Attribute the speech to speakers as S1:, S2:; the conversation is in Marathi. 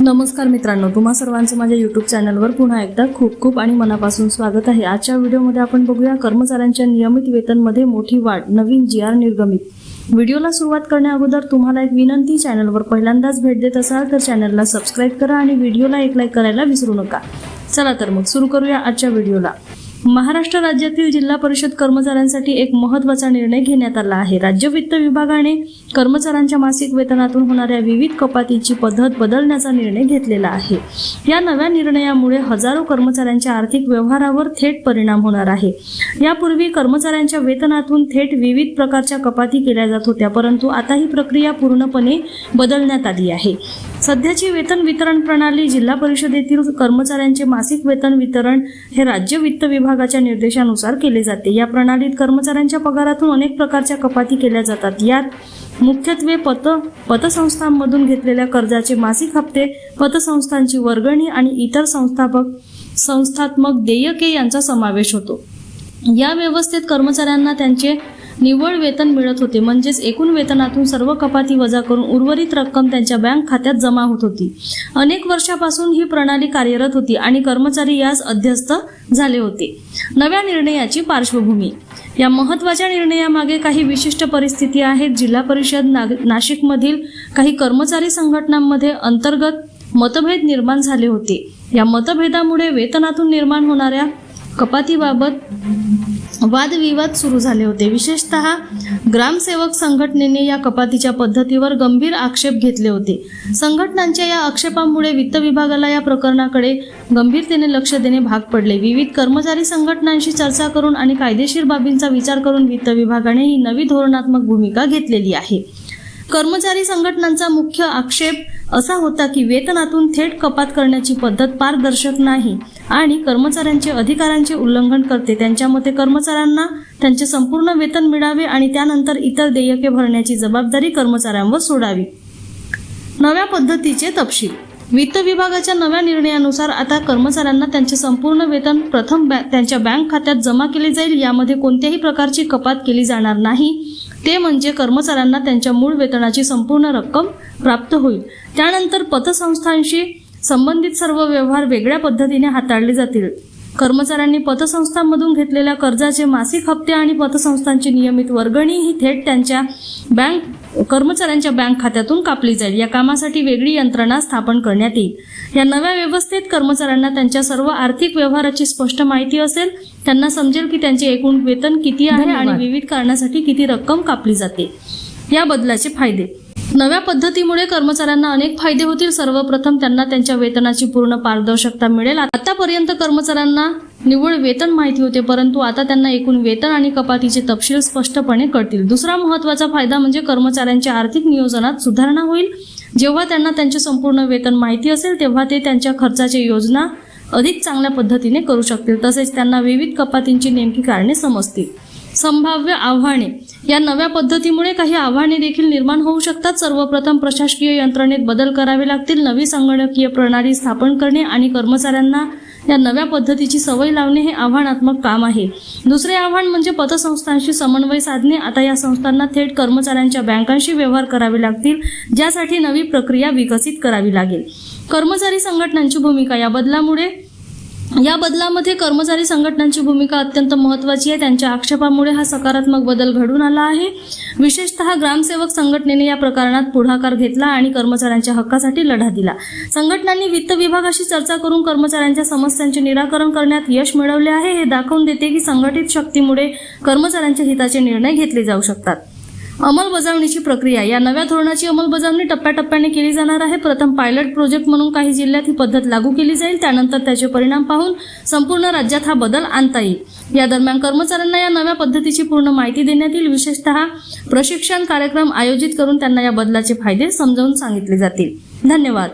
S1: नमस्कार मित्रांनो तुम्हा सर्वांचं माझ्या यूट्यूब चॅनलवर पुन्हा एकदा खूप खूप आणि मनापासून स्वागत आहे. आजच्या व्हिडिओमध्ये आपण बघूया कर्मचाऱ्यांच्या नियमित वेतनमध्ये मोठी वाढ नवीन जी आर निर्गमित. व्हिडिओला सुरुवात करण्याअगोदर तुम्हाला एक विनंती चॅनलवर पहिल्यांदाच भेट देत असाल तर चॅनलला सबस्क्राईब करा आणि व्हिडिओला एक लाईक करायला विसरू नका. चला तर मग सुरू करूया आजच्या व्हिडिओला. महाराष्ट्र राज्यातील जिल्हा परिषद कर्मचाऱ्यांसाठी एक महत्त्वाचा निर्णय घेण्यात आला आहे. राज्य वित्त विभागाने कर्मचाऱ्यांच्या मासिक वेतनातून होणाऱ्या विविध कपातीची पद्धत बदलण्याचा निर्णय घेतलेला आहे. या नव्या निर्णयामुळे हजारो कर्मचाऱ्यांच्या आर्थिक व्यवहारावर थेट परिणाम होणार आहे. यापूर्वी कर्मचाऱ्यांच्या वेतनातून थेट विविध प्रकारच्या कपाती केल्या जात होत्या परंतु आता ही प्रक्रिया पूर्णपणे बदलण्यात आली आहे. सध्याची वेतन वितरण प्रणाली जिल्हा परिषदेतील कर्मचाऱ्यांचे मासिक वेतन वितरण हे राज्य वित्त विभाग विभागाच्या निर्देशानुसार केले जाते. या प्रणालीत कर्मचाऱ्यांच्या पगारातून अनेक प्रकारच्या कपाती केल्या जातात. यात मुख्यत्वे पत पतसंस्थांमधून घेतलेल्या कर्जाचे मासिक हप्ते पतसंस्थांची वर्गणी आणि इतर संस्थापक संस्थात्मक देयके यांचा समावेश होतो. या व्यवस्थेत कर्मचाऱ्यांना त्यांचे निव्वळ वेतन मिळत होते. म्हणजेच एकूण वेतनातून सर्व कपाती वजा करून उर्वरित रक्कम त्यांच्या बँक खात्यात जमा होत होती. अनेक वर्षापासून ही प्रणाली कार्यरत होती आणि कर्मचारी यास अध्यस्त झाले होते. नव्या निर्णयाची पार्श्वभूमी. या महत्त्वाच्या निर्णयामागे काही विशिष्ट परिस्थिती आहेत. जिल्हा परिषद नाग- नाशिकमधील काही कर्मचारी संघटनांमध्ये अंतर्गत मतभेद निर्माण झाले होते. या मतभेदामुळे वेतनातून निर्माण होणाऱ्या कपातीबाबत वादविवाद सुरू झाले होते. विशेषतः ग्रामसेवक संघटनेने या कपातीच्या पद्धतीवर गंभीर आक्षेप घेतले होते. संघटनांच्या या आक्षेपामुळे वित्त विभागाला या प्रकरणाकडे गंभीरतेने लक्ष देणे भाग पडले. विविध कर्मचारी संघटनांशी चर्चा करून आणि कायदेशीर बाबींचा विचार करून वित्त विभागाने ही नवी धोरणात्मक भूमिका घेतलेली आहे. कर्मचारी संघटनांचा मुख्य आक्षेप असा होता की वेतनातून थेट कपात करण्याची पद्धत पारदर्शक नाही. आणि कर्मचाऱ्यांचे अधिकारांचे उल्लंघन करते. त्यांच्या मते कर्मचाऱ्यांना त्यांचे संपूर्ण वेतन मिळावे आणि त्यानंतर इतर देयके भरण्याची जबाबदारी कर्मचाऱ्यांवर सोडावी. नव्या पद्धतीचे तपशील. वित्त विभागाच्या नव्या निर्णयानुसार आता कर्मचाऱ्यांना त्यांचे संपूर्ण वेतन प्रथम बॅ- त्यांच्या बँक खात्यात जमा केले जाईल. यामध्ये कोणत्याही प्रकारची कपात केली जाणार नाही. ते म्हणजे कर्मचाऱ्यांना त्यांच्या मूळ वेतनाची संपूर्ण रक्कम प्राप्त होईल. त्यानंतर पतसंस्थांशी संबंधित सर्व व्यवहार वेगळ्या पद्धतीने हाताळले जातील. कर्मचाऱ्यांनी पतसंस्थांमधून घेतलेल्या कर्जाचे मासिक हप्ते आणि पतसंस्थांची नियमित वर्गणी ही थेट त्यांच्या बँक कर्मचाऱ्यांच्या बँक खात्यातून कापली जाईल. या कामासाठी वेगळी यंत्रणा स्थापन करण्यात येईल. या नव्या व्यवस्थेत कर्मचाऱ्यांना त्यांच्या सर्व आर्थिक व्यवहाराची स्पष्ट माहिती असेल. त्यांना समजेल की त्यांचे एकूण वेतन किती आहे आणि विविध कारणासाठी किती रक्कम कापली जाते. या बदलाचे फायदे. नव्या पद्धतीमुळे कर्मचाऱ्यांना अनेक फायदे होतील. सर्वप्रथम त्यांना त्यांच्या वेतनाची पूर्ण पारदर्शकता मिळेल. आतापर्यंत कर्मचाऱ्यांना निव्वळ वेतन माहिती होते परंतु आता त्यांना एकूण वेतन आणि कपातीचे तपशील स्पष्टपणे कळतील. दुसरा महत्त्वाचा फायदा म्हणजे कर्मचाऱ्यांच्या आर्थिक नियोजनात सुधारणा होईल. जेव्हा त्यांना त्यांचे संपूर्ण वेतन माहिती असेल तेव्हा ते त्यांच्या खर्चाची योजना अधिक चांगल्या पद्धतीने करू शकतील. तसेच त्यांना विविध कपातींची नेमकी कारणे समजतील. संभाव्य आव्हाने. या नव्या पद्धतीमुळे काही आव्हाने देखील निर्माण होऊ शकतात. सर्वप्रथम प्रशासकीय यंत्रणेत बदल करावे लागतील. नवी संगणकीय प्रणाली स्थापन करणे आणि कर्मचाऱ्यांना या नव्या पद्धतीची सवय लावणे हे आव्हानात्मक काम आहे. दुसरे आव्हान म्हणजे पतसंस्थांशी समन्वय साधणे. आता या संस्थांना थेट कर्मचाऱ्यांच्या बँकांशी व्यवहार करावे लागतील ज्यासाठी नवी प्रक्रिया विकसित करावी लागेल. कर्मचारी संघटनांची भूमिका या बदलामुळे या बदलामध्ये कर्मचारी संघटनांची भूमिका अत्यंत महत्वाची आहे. त्यांच्या आक्षेपामुळे हा सकारात्मक बदल घडून आला आहे. विशेषतः ग्रामसेवक संघटनेने या प्रकरणात पुढाकार घेतला आणि कर्मचाऱ्यांच्या हक्कासाठी लढा दिला. संघटनांनी वित्त विभागाशी चर्चा करून कर्मचाऱ्यांच्या समस्यांचे निराकरण करण्यात यश मिळवले आहे. हे दाखवून देते की संघटित शक्तीमुळे कर्मचाऱ्यांच्या हिताचे निर्णय घेतले जाऊ शकतात. अंमलबजावणीची प्रक्रिया. या नव्या धोरणाची अंमलबजावणी टप्प्याटप्प्याने केली जाणार आहे. प्रथम पायलट प्रोजेक्ट म्हणून काही जिल्ह्यात ही पद्धत लागू केली जाईल. त्यानंतर त्याचे परिणाम पाहून संपूर्ण राज्यात हा बदल आणता येईल. या दरम्यान कर्मचाऱ्यांना या नव्या पद्धतीची पूर्ण माहिती देण्यात येईल. विशेषतः प्रशिक्षण कार्यक्रम आयोजित करून त्यांना या बदलाचे फायदे समजावून सांगितले जातील. धन्यवाद.